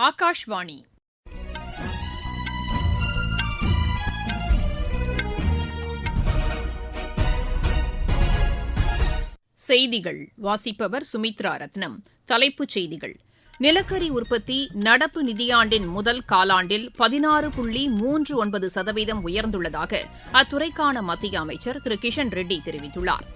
ஆகாஷ்வாணி. செய்திகள். வாசிப்பவர் சுமித்ரா ரத்னம். தலைப்புச் செய்திகள். நிலக்கரி உற்பத்தி நடப்பு நிதியாண்டின் முதல் காலாண்டில் பதினாறு புள்ளி மூன்று ஒன்பது சதவீதம் உயர்ந்துள்ளதாக அத்துறைக்கான மத்திய அமைச்சர் திரு கிஷன் ரெட்டி தெரிவித்துள்ளார்.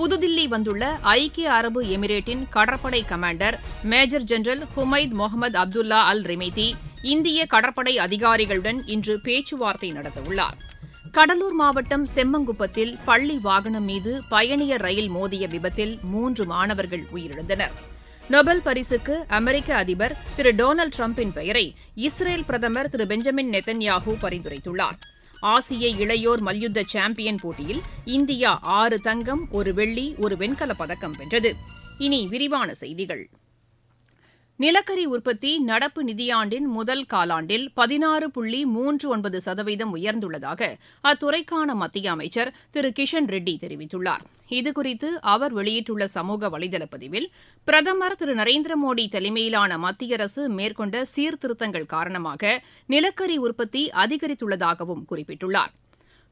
புதுதில்லி வந்துள்ள ஐக்கிய அரபு எமிரேட்டின் கடற்படை commander major general Humaid Mohammed Abdullah Al Remeithi இந்திய கடற்படை அதிகாரிகளுடன் இன்று பேச்சுவார்த்தை நடத்தவுள்ளார். கடலூர் மாவட்டம் செம்மங்குப்பத்தில் பள்ளி வாகனம் மீது பயணியர் ரயில் மோதிய விபத்தில் மூன்று மாணவர்கள் உயிரிழந்தனர். நொபல் பரிசுக்கு அமெரிக்க அதிபர் திரு டொனால்டு டிரம்பின் பெயரை இஸ்ரேல் பிரதமர் திரு பெஞ்சமின் நெத்தன்யாஹூ பரிந்துரைத்துள்ளார். ஆசிய இளையோர் மல்யுத்த சாம்பியன் போட்டியில் இந்தியா ஆறு தங்கம் ஒரு வெள்ளி ஒரு வெண்கலப் பதக்கம் வென்றது. இனி விரிவான செய்திகள். நிலக்கரி உற்பத்தி நடப்பு நிதியாண்டின் முதல் காலாண்டில் பதினாறு புள்ளி மூன்று ஒன்பது சதவீதம் உயர்ந்துள்ளதாக அத்துறைக்கான மத்திய அமைச்சர் திரு கிஷன் ரெட்டி தெரிவித்துள்ளார். இதுகுறித்து அவர் வெளியிட்டுள்ள சமூக வலைதள பதிவில் பிரதமர் திரு நரேந்திர மோடி தலைமையிலான மத்திய அரசு மேற்கொண்ட சீர்திருத்தங்கள் காரணமாக நிலக்கரி உற்பத்தி அதிகரித்துள்ளதாகவும் குறிப்பிட்டுள்ளார்.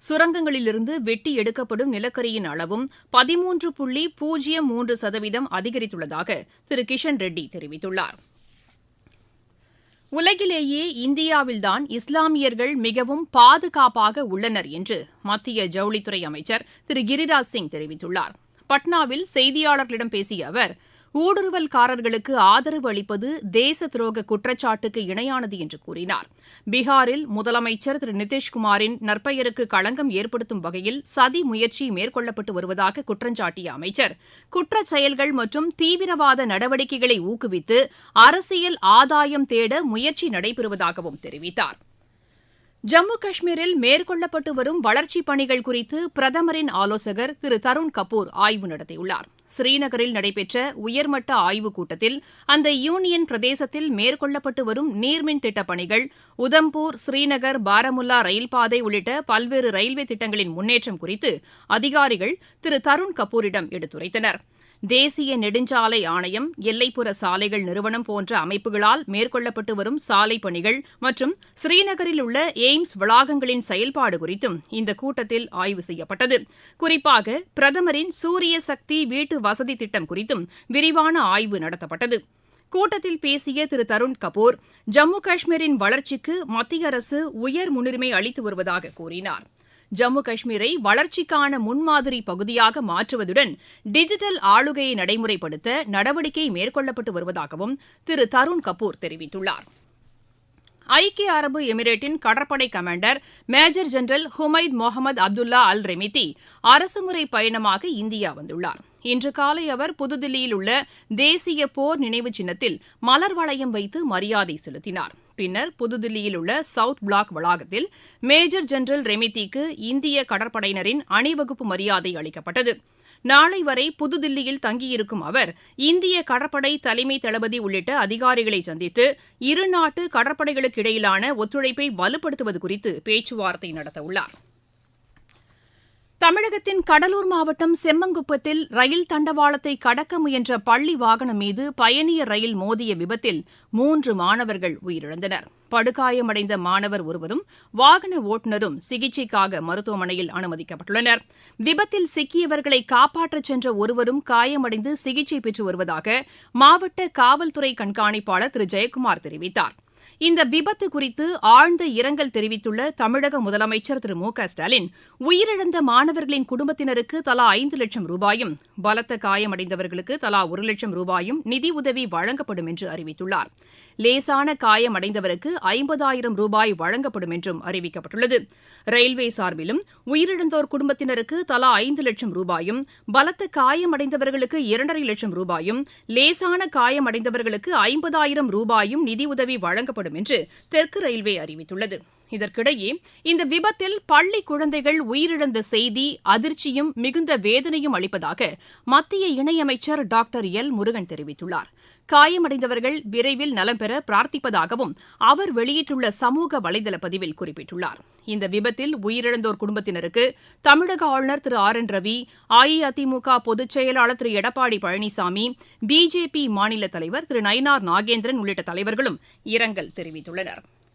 சுரங்கங்களிலிருந்து வெட்டி எடுக்கப்படும் நிலக்கரியின் அளவும் பதிமூன்று புள்ளி பூஜ்ஜியம் மூன்று சதவீதம் அதிகரித்துள்ளதாக திரு கிஷன் ரெட்டி தெரிவித்துள்ளார். உலகிலேயே இந்தியாவில்தான் இஸ்லாமியர்கள் மிகவும் பாதுகாப்பாக உள்ளனர் என்று மத்திய ஜவுளித்துறை அமைச்சர் திரு கிரிராஜ் சிங் தெரிவித்துள்ளார். பட்னாவில் செய்தியாளர்களிடம் பேசிய அவர் ஊடுருவல்காரர்களுக்கு ஆதரவு அளிப்பது தேச துரோக குற்றச்சாட்டுக்கு இணையானது என்று கூறினார். பீகாரில் முதலமைச்சர் திரு நிதிஷ்குமாரின் நற்பெயருக்கு களங்கம் ஏற்படுத்தும் வகையில் சதி முயற்சி மேற்கொள்ளப்பட்டு வருவதாக குற்றஞ்சாட்டிய அமைச்சர் குற்றச் செயல்கள் மற்றும் தீவிரவாத நடவடிக்கைகளை ஊக்குவித்து அரசியல் ஆதாயம் தேட முயற்சி நடைபெறுவதாகவும் தெரிவித்தார். ஜம்மு காஷ்மீரில் மேற்கொள்ளப்பட்டு வரும் வளர்ச்சிப் பணிகள் குறித்து பிரதமரின் ஆலோசகர் திரு தருண் கபூர் ஆய்வு நடத்தியுள்ளார். ஸ்ரீநகரில் நடைபெற்ற உயர்மட்ட ஆய்வுக் கூட்டத்தில் அந்த யூனியன் பிரதேசத்தில் மேற்கொள்ளப்பட்டு வரும் நீர்மின் திட்டப் பணிகள் உதம்பூர் ஸ்ரீநகர் பாரமுல்லா ரயில் பாதை உள்ளிட்ட பல்வேறு ரயில்வே திட்டங்களின் முன்னேற்றம் குறித்து அதிகாரிகள் திரு தருண் கபூரிடம் எடுத்துரைத்தனா் தேசிய நெடுஞ்சாலை ஆணையம் எல்லைப்புற சாலைகள் நிறுவனம் போன்ற அமைப்புகளால் மேற்கொள்ளப்பட்டு வரும் சாலை பணிகள் மற்றும் ஸ்ரீநகரில் உள்ள எய்ம்ஸ் வளாகங்களின் செயல்பாடு குறித்தும் இந்த கூட்டத்தில் ஆய்வு செய்யப்பட்டது. குறிப்பாக பிரதமரின் சூரிய சக்தி வீட்டு வசதி திட்டம் குறித்தும் விரிவான ஆய்வு நடத்தப்பட்டது. கூட்டத்தில் பேசிய திரு. தருண் கபூர் ஜம்மு காஷ்மீரின் வளர்ச்சிக்கு மத்திய அரசு உயர் முன்னுரிமை அளித்து வருவதாக கூறினார். ஜம்மு காஷ்மீரை வளர்ச்சிக்கான முன்மாதிரி பகுதியாக மாற்றுவதுடன் டிஜிட்டல் ஆளுகையை நடைமுறைப்படுத்த நடவடிக்கை மேற்கொள்ளப்பட்டு வருவதாகவும் திரு தருண் கபூர் தெரிவித்துள்ளார். ஐக்கிய அரபு எமிரேட்டின் கடற்படை commander major general Humaid Mohammed Abdullah Al Remeithi அரசுமுறை பயணமாக இந்தியா வந்துள்ளார். இன்று காலை அவர் புதுதில்லியில் உள்ள தேசிய போர் நினைவு சின்னத்தில் மலர் வளையம் வைத்து மரியாதை செலுத்தினார். பின்னர் புதுதில்லியில் உள்ள சவுத் பிளாக் வளாகத்தில் மேஜர் ஜெனரல் ரெமித்திக்கு இந்திய கடற்படையினரின் அணிவகுப்பு மரியாதை அளிக்கப்பட்டது. நாளை வரை புதுதில்லியில் தங்கியிருக்கும் அவர் இந்திய கடற்படை தலைமை தளபதி உள்ளிட்ட அதிகாரிகளை சந்தித்து இருநாட்டு கடற்படைகளுக்கு இடையிலான ஒத்துழைப்பை வலுப்படுத்துவது குறித்து பேச்சுவார்த்தை நடத்தவுள்ளார். தமிழகத்தின் கடலூர் மாவட்டம் செம்மங்குப்பத்தில் ரயில் தண்டவாளத்தை கடக்க முயன்ற பள்ளி வாகனம் மீது பயணியர் ரயில் மோதிய விபத்தில் மூன்று மாணவர்கள் உயிரிழந்தனர். படுகாயமடைந்த மாணவர் ஒருவரும் வாகன ஓட்டுநரும் சிகிச்சைக்காக மருத்துவமனையில் அனுமதிக்கப்பட்டுள்ளனர். விபத்தில் சிக்கியவர்களை காப்பாற்றச் சென்ற ஒருவரும் காயமடைந்து சிகிச்சை பெற்று வருவதாக மாவட்ட காவல்துறை கண்காணிப்பாளர் திரு. ஜெயக்குமார் தெரிவித்தார். இந்த விபத்து குறித்து ஆழ்ந்த இரங்கல் தெரிவித்துள்ள தமிழக முதலமைச்சர் திரு மு க ஸ்டாலின் உயிரிழந்த மாணவர்களின் குடும்பத்தினருக்கு தலா ஐந்து லட்சம் ரூபாயும் பலத்த காயமடைந்தவர்களுக்கு தலா ஒரு லட்சம் ரூபாயும் நிதியுதவி வழங்கப்படும் என்று அறிவித்துள்ளார். லேசான காயமடைந்தவருக்கு ஐம்பதாயிரம் ரூபாய் வழங்கப்படும் என்றும் அறிவிக்கப்பட்டுள்ளது. ரயில்வே சார்பிலும் உயிரிழந்தோர் குடும்பத்தினருக்கு தலா ஐந்து லட்சம் ரூபாயும் பலத்த காயமடைந்தவர்களுக்கு இரண்டரை லட்சம் ரூபாயும் லேசான காயமடைந்தவர்களுக்கு ஐம்பதாயிரம் ரூபாயும் நிதியுதவி வழங்கப்படும் என்று தெற்கு ரயில்வே அறிவித்துள்ளது. இதற்கிடையே இந்த விபத்தில் பள்ளி குழந்தைகள் உயிரிழந்த செய்தி அதிர்ச்சியும் மிகுந்த வேதனையும் அளிப்பதாக மத்திய இணையமைச்சர் டாக்டர் எல். முருகன் தெரிவித்துள்ளார். காயமடைந்தவர்கள் விரைவில் நலம் பெற பிரார்த்திப்பதாகவும் அவர் வெளியிட்டுள்ள சமூக வலைதள பதிவில் குறிப்பிட்டுள்ளார். இந்த விபத்தில் உயிரிழந்தோர் குடும்பத்தினருக்கு தமிழக ஆளுநர் திரு ஆர். என். ரவி அஇஅதிமுக பொதுச் செயலாளர் திரு எடப்பாடி பழனிசாமி பிஜேபி மாநில தலைவர் திரு நயினார் நாகேந்திரன் உள்ளிட்ட தலைவர்களும் இரங்கல் தெரிவித்துள்ளனர்.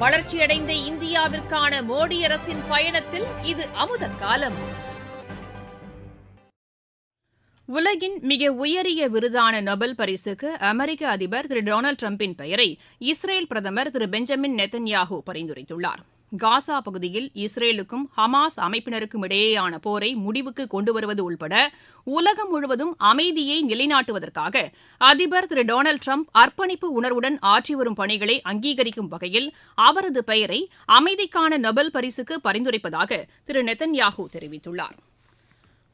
வளர்ச்சியடைந்த இந்தியாவிற்கான மோடி அரசின் பயணத்தில் இது அமுத காலம். உலகின் மிக உயரிய விருதான நொபல் பரிசுக்கு அமெரிக்க அதிபர் திரு டொனால்டு டிரம்பின் பெயரை இஸ்ரேல் பிரதமர் திரு பெஞ்சமின் நெத்தன்யாஹூ பரிந்துரைத்துள்ளார். காசா பகுதியில் இஸ்ரேலுக்கும் ஹமாஸ் அமைப்பினருக்கும் இடையேயான போரை முடிவுக்கு கொண்டுவருவது உள்பட உலகம் முழுவதும் அமைதியை நிலைநாட்டுவதற்காக அதிபர் திரு டொனால்டு டிரம்ப் அர்ப்பணிப்பு உணர்வுடன் ஆற்றி வரும் பணிகளை அங்கீகரிக்கும் வகையில் அவரது பெயரை அமைதிக்கான நொபல் பரிசுக்கு பரிந்துரைப்பதாக திரு நெத்தன்யாஹூ தெரிவித்துள்ளார்.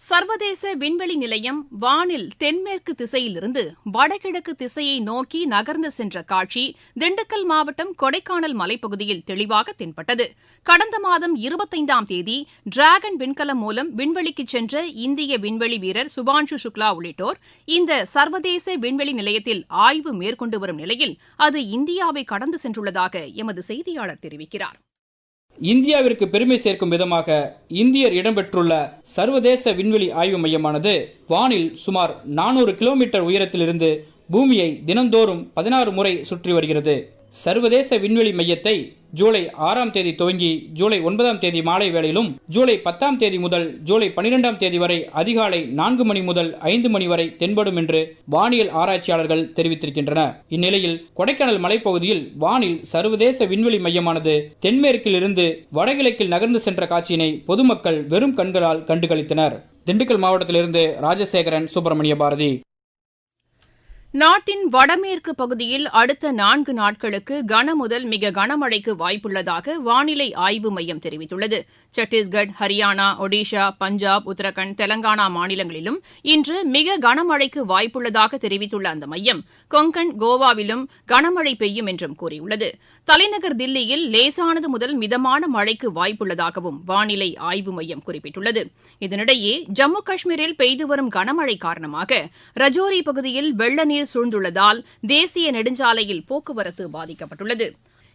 சர்வதேச விண்வெளி நிலையம் வானில் தென்மேற்கு திசையிலிருந்து வடகிழக்கு திசையை நோக்கி நகர்ந்து சென்ற காட்சி திண்டுக்கல் மாவட்டம் கொடைக்கானல் மலைப்பகுதியில் தெளிவாக தென்பட்டது. கடந்த மாதம் இருபத்தைந்தாம் தேதி டிராகன் விண்கலம் மூலம் விண்வெளிக்கு சென்ற இந்திய விண்வெளி வீரர் சுபான்ஷு சுக்லா உள்ளிட்டோர் இந்த சர்வதேச விண்வெளி நிலையத்தில் ஆய்வு மேற்கொண்டு வரும் நிலையில் அது இந்தியாவை கடந்து சென்றுள்ளதாக எமது செய்தியாளர் தெரிவிக்கிறார். இந்தியாவிற்கு பெருமை சேர்க்கும் விதமாக இந்தியர் இடம்பெற்றுள்ள சர்வதேச விண்வெளி ஆய்வு மையமானது வானில் சுமார் நானூறு கிலோமீட்டர் உயரத்திலிருந்து பூமியை தினந்தோறும் பதினாறு முறை சுற்றி வருகிறது. சர்வதேச விண்வெளி மையத்தை ஜூலை ஆறாம் தேதி துவங்கி ஜூலை ஒன்பதாம் தேதி மாலை வேளையிலும் ஜூலை பத்தாம் தேதி முதல் ஜூலை பனிரெண்டாம் தேதி வரை அதிகாலை நான்கு மணி முதல் ஐந்து மணி வரை தென்படும் என்று வானியல் ஆராய்ச்சியாளர்கள் தெரிவித்திருக்கின்றனர். இந்நிலையில் கொடைக்கானல் மலைப்பகுதியில் வானில் சர்வதேச விண்வெளி மையமானது தென்மேற்கில் இருந்து வடகிழக்கில் நகர்ந்து சென்ற காட்சியினை பொதுமக்கள் வெறும் கண்களால் கண்டுகளித்தனர். திண்டுக்கல் மாவட்டத்திலிருந்து ராஜசேகரன் சுப்பிரமணிய பாரதி. நாட்டின் வடமேற்கு பகுதியில் அடுத்த நான்கு நாட்களுக்கு கனமுதல் மிக கனமழைக்கு வாய்ப்புள்ளதாக வானிலை ஆய்வு மையம் தெரிவித்துள்ளது. சத்தீஸ்கட் ஹரியானா ஒடிஷா பஞ்சாப் உத்தரகண்ட் தெலங்கானா மாநிலங்களிலும் இன்று மிக கனமழைக்கு வாய்ப்புள்ளதாக தெரிவித்துள்ள அந்த மையம் கொங்கன் கோவாவிலும் கனமழை பெய்யும் என்றும் கூறியுள்ளது. தலைநகர் தில்லியில் லேசானது முதல் மிதமான மழைக்கு வாய்ப்புள்ளதாகவும் வானிலை ஆய்வு மையம் குறிப்பிட்டுள்ளது. இதனிடையே ஜம்மு காஷ்மீரில் பெய்து வரும் கனமழை காரணமாக ரஜோரி பகுதியில் வெள்ள நீர் சூழ்ந்துள்ளதால் தேசிய நெடுஞ்சாலையில் போக்குவரத்து பாதிக்கப்பட்டுள்ளது.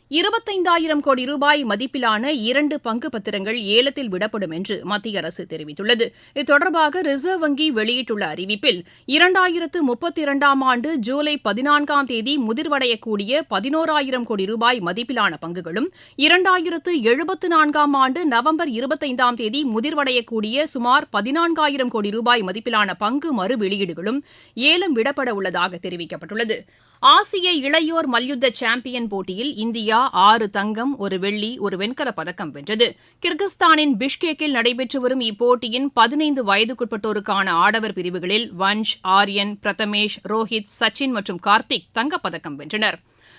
இருபத்தைந்தாயிரம் கோடி ரூபாய் மதிப்பிலான இரண்டு பங்கு பத்திரங்கள் ஏலத்தில் விடப்படும் என்று மத்திய அரசு தெரிவித்துள்ளது. இது தொடர்பாக ரிசர்வ் வங்கி வெளியிட்டுள்ள அறிவிப்பில் இரண்டாயிரத்து முப்பத்தி இரண்டாம் ஆண்டு ஜூலை பதினான்காம் தேதி முதிர்வடையக்கூடிய பதினோராயிரம் கோடி ரூபாய் மதிப்பிலான பங்குகளும் இரண்டாயிரத்து எழுபத்து நான்காம் ஆண்டு நவம்பர் இருபத்தைந்தாம் தேதி முதிர்வடையக்கூடிய சுமார் பதினான்காயிரம் கோடி ரூபாய் மதிப்பிலான பங்கு மறு வெளியீடுகளும் ஏலம் விடப்பட உள்ளதாக தெரிவிக்கப்பட்டுள்ளது. ஆசிய இளையோர் மல்யுத்த சாம்பியன் போட்டியில் இந்தியா ஆறு தங்கம் ஒரு வெள்ளி ஒரு வெண்கலப் பதக்கம் வென்றது. கிர்கிஸ்தானின் பிஷ்கேக்கில் நடைபெற்று வரும் இப்போட்டியின் பதினைந்து வயதுக்குட்பட்டோருக்கான ஆடவர் பிரிவுகளில் வன்ஷ் ஆரியன் பிரதமேஷ் ரோஹித் சச்சின் மற்றும் கார்த்திக் தங்கப்பதக்கம் வென்றனர்.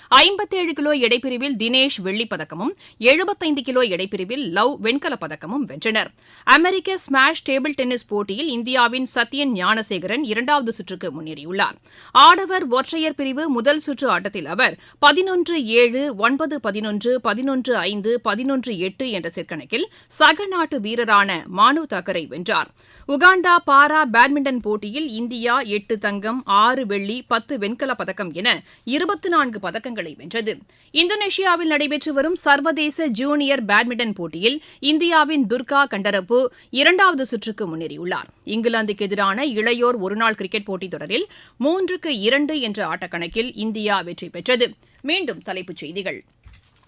ஐம்பத்தேழு கிலோ எடைப்பிரிவில் தினேஷ் வெள்ளிப்பதக்கமும் எழுபத்தைந்து கிலோ எடைப்பிரிவில் லவ் வெண்கலப் பதக்கமும் வென்றனர். அமெரிக்க ஸ்மாஷ் டேபிள் டென்னிஸ் போட்டியில் இந்தியாவின் சத்யன் ஞானசேகரன் இரண்டாவது சுற்றுக்கு முன்னேறியுள்ளார். ஆடவர் ஒற்றையர் பிரிவு முதல் சுற்று ஆட்டத்தில் அவர் பதினொன்று ஏழு ஒன்பது பதினொன்று பதினொன்று ஐந்து பதினொன்று எட்டு என்ற செற்கணக்கில் சக நாட்டு வீரரான மானு தாக்கரை வென்றார். உகாண்டா பாரா பேட்மிண்டன் போட்டியில் இந்தியா எட்டு தங்கம் ஆறு வெள்ளி பத்து வெண்கலப் பதக்கம் என இருபத்தி நான்கு பதக்கங்கள் பதக்கங்களை வென்றது. இந்தோனேஷியாவில் நடைபெற்று வரும் சர்வதேச ஜூனியர் பேட்மிண்டன் போட்டியில் இந்தியாவின் துர்கா கண்டரப்பு இரண்டாவது சுற்றுக்கு முன்னேறியுள்ளார். இங்கிலாந்துக்கு எதிரான இளையோர் ஒருநாள் கிரிக்கெட் போட்டித் தொடரில் மூன்றுக்கு இரண்டு என்ற ஆட்டக்கணக்கில் இந்தியா வெற்றி பெற்றது. மீண்டும் தலைப்புச் செய்திகள்.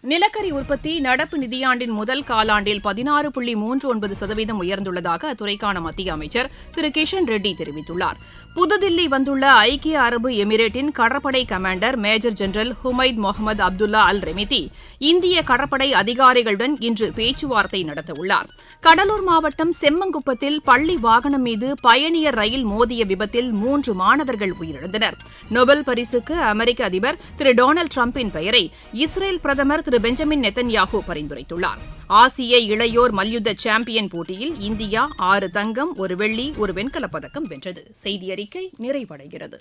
நிலக்கரி உற்பத்தி நடப்பு நிதியாண்டின் முதல் காலாண்டில் பதினாறு புள்ளி மூன்று ஒன்பது சதவீதம் உயர்ந்துள்ளதாக அத்துறைக்கான மத்திய அமைச்சர் திரு கிஷன் ரெட்டி தெரிவித்துள்ளார். புதுதில்லி வந்துள்ள ஐக்கிய அரபு எமிரேட்டின் கடற்படை commander major general Humaid Mohammed Abdullah Al Remeithi இந்திய கடற்படை அதிகாரிகளுடன் இன்று பேச்சுவார்த்தை நடத்தவுள்ளார். கடலூர் மாவட்டம் செம்மங்குப்பத்தில் பள்ளி வாகனம் மீது பயணியர் ரயில் மோதிய விபத்தில் மூன்று மாணவர்கள் உயிரிழந்தனர். நொபல் பரிசுக்கு அமெரிக்க அதிபர் திரு டொனால்டு டிரம்பின் பெயரை இஸ்ரேல் பிரதமர் திரு பெஞ்சமின் நெத்தன்யாகு பரிந்துரைத்துள்ளார். ஆசிய இளையோர் மல்யுத்த சாம்பியன் போட்டியில் இந்தியா ஆறு தங்கம் ஒரு வெள்ளி ஒரு வெண்கலப் பதக்கம் வென்றது. செய்தி அறிக்கை நிறைவடைகிறது.